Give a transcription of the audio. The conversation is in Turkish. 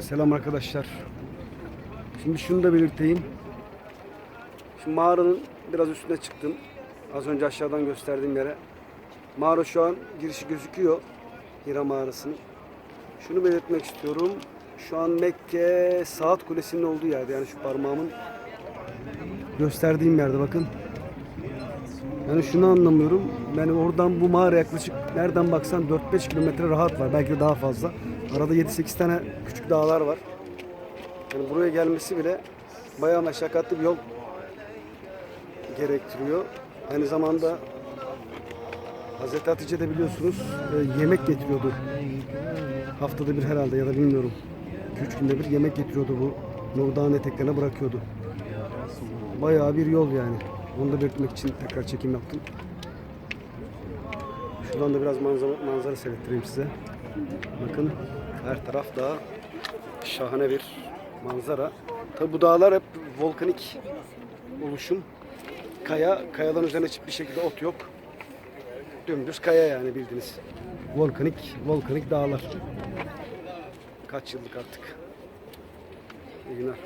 Selam arkadaşlar. Şimdi şunu da belirteyim. Şimdi mağaranın biraz üstüne çıktım. Az önce aşağıdan gösterdiğim yere. Mağara şu an girişi gözüküyor. Hira mağarasının. Şunu belirtmek istiyorum. Şu an Mekke Saat Kulesi'nin olduğu yerde. Yani şu parmağımın gösterdiğim yerde bakın. Yani şunu anlamıyorum. Yani oradan bu mağara yaklaşık nereden baksan 4-5 kilometre rahat var. Belki de daha fazla. Arada 7-8 tane küçük dağlar var. Yani buraya gelmesi bile bayağı meşakkatli bir yol gerektiriyor. Aynı zamanda Hazreti Hatice de biliyorsunuz e, yemek getiriyordu. Haftada bir herhalde ya da bilmiyorum. 2-3 günde bir yemek getiriyordu bu. Nur Dağı'nın eteklerine bırakıyordu. Bayağı bir yol yani. Onu da belirtmek için tekrar çekim yaptım. Şuradan da biraz manzara, manzara seyrettireyim size. Bakın her taraf dağ. Şahane bir manzara. Tabi bu dağlar hep volkanik oluşum. Kaya, kayaların üzerine hiçbir şekilde ot yok. Dümdüz kaya yani bildiğiniz. Volkanik, volkanik dağlar. Kaç yıllık artık. İyi günler.